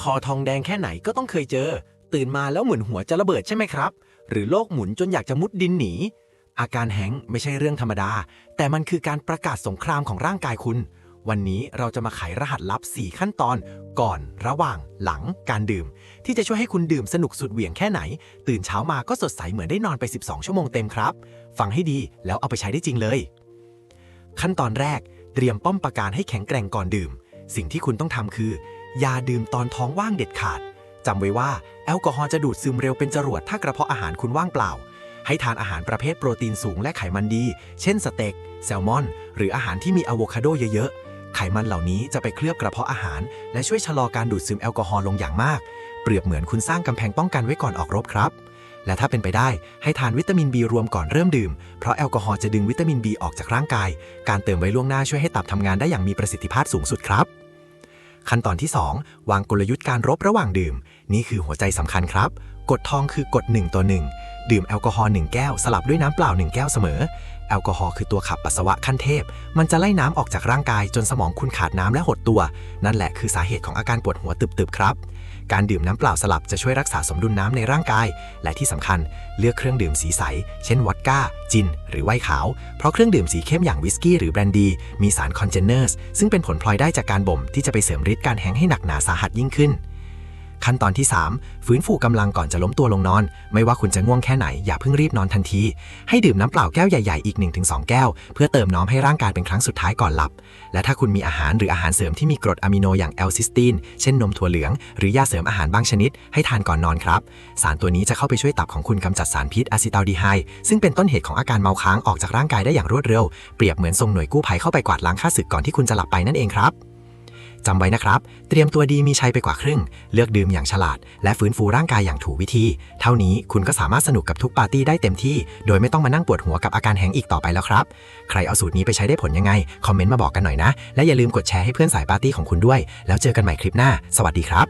คอทองแดงแค่ไหนก็ต้องเคยเจอ ตื่นมาแล้วเหมือนหัวจะระเบิดใช่ไหมครับ หรือโลกหมุนจนอยากจะมุดดินหนี อาการแฮงไม่ใช่เรื่องธรรมดา แต่มันคือการประกาศสงครามของร่างกายคุณ วันนี้เราจะมาไขรหัสลับ 4 ขั้นตอน ก่อน ระหว่าง หลัง การดื่ม ที่จะช่วยให้คุณดื่มสนุกสุดเหวี่ยงแค่ไหน ตื่นเช้ามาก็สดใสเหมือนได้นอนไป 12 ชั่วโมงเต็มครับ ฟังให้ดีแล้วเอาไปใช้ได้จริงเลย ขั้นตอนแรก เตรียมป้อมปราการให้แข็งแกร่งก่อนดื่ม สิ่งที่คุณต้องทำคือ อย่าดื่มตอนท้องว่างเด็ดขาด จำไว้ว่าแอลกอฮอล์จะดูดซึมเร็วเป็นจรวดถ้ากระเพาะอาหารคุณว่างเปล่า ให้ทานอาหารประเภทโปรตีนสูงและไขมันดี เช่นสเต็ก แซลมอน หรืออาหารที่มีอะโวคาโดเยอะๆ ไขมันเหล่านี้จะไปเคลือบกระเพาะอาหาร และช่วยชะลอการดูดซึมแอลกอฮอล์ลงอย่างมาก เปรียบเหมือนคุณสร้างกำแพงป้องกันไว้ก่อนออกรบครับ และถ้าเป็นไปได้ให้ทานวิตามิน B รวมก่อนเริ่มดื่ม เพราะแอลกอฮอล์จะดึงวิตามิน B ออกจากร่างกาย การเติมไว้ล่วงหน้าช่วยให้ตับทำงานได้อย่างมีประสิทธิภาพสูงสุดครับ ขั้นตอนที่ 2 วางกลยุทธ์การรบระหว่างดื่ม นี่คือหัวใจสำคัญครับ กดทองคือกด1ต่อ1 ดื่มแอลกอฮอล์1แก้วสลับด้วยน้ำเปล่า 1 แก้วเสมอ แอลกอฮอล์คือตัวขับปัสสาวะขั้นเทพ มันจะไล่น้ำออกจากร่างกายจนสมองคุณขาดน้ำและหดตัว นั่นแหละคือสาเหตุของอาการปวดหัวตึบๆครับ การดื่มน้ำเปล่าสลับจะช่วยรักษาสมดุลน้ำในร่างกาย และที่สำคัญเลือกเครื่องดื่มสีใส เช่นวอดก้า จิน หรือไวน์ขาว เพราะเครื่องดื่มสีเข้มอย่างวิสกี้หรือแบรนดีมีสารคอนเจนเนอร์สซึ่งเป็นผลพลอยได้จากการบ่มที่จะไปเสริมฤทธิ์การแห้งให้หนักหนาสาหัสยิ่งขึ้น ขั้นตอนที่ 3 ฟื้นฟูกำลังก่อนจะล้มตัวลงนอน ไม่ว่าคุณจะง่วงแค่ไหน อย่าเพิ่งรีบนอนทันที ให้ดื่มน้ำเปล่าแก้วใหญ่ๆ อีก 1-2 แก้ว เพื่อเติมน้ำให้ร่างกายเป็นครั้งสุดท้ายก่อนหลับ และถ้าคุณมีอาหารหรืออาหารเสริมที่มีกรดอะมิโนอย่างแอลซิสตีน เช่นนมถั่วเหลือง หรือยาเสริมอาหารบางชนิด ให้ทานก่อนนอนครับ สารตัวนี้จะเข้าไปช่วยตับของคุณกำจัดสารพิษอะซิตัลดีไฮด์ซึ่งเป็นต้นเหตุของอาการเมาค้างออกจากร่างกายได้อย่างรวดเร็ว เปรียบเหมือนส่งหน่วยกู้ภัยเข้าไปกวาดล้างค่าศึกก่อนที่คุณจะหลับไปนั่นเองครับ จำไว้นะครับ เตรียมตัวดีมีชัยไปกว่าครึ่ง เลือกดื่มอย่างฉลาด และฟื้นฟูร่างกายอย่างถูกวิธี เท่านี้คุณก็สามารถสนุกกับทุกปาร์ตี้ได้เต็มที่ โดยไม่ต้องมานั่งปวดหัวกับอาการแห้งอีกต่อไปแล้วครับ ใครเอาสูตรนี้ไปใช้ได้ผลยังไง คอมเมนต์มาบอกกันหน่อยนะ และอย่าลืมกดแชร์ให้เพื่อนสายปาร์ตี้ของคุณด้วย แล้วเจอกันใหม่คลิปหน้า สวัสดีครับ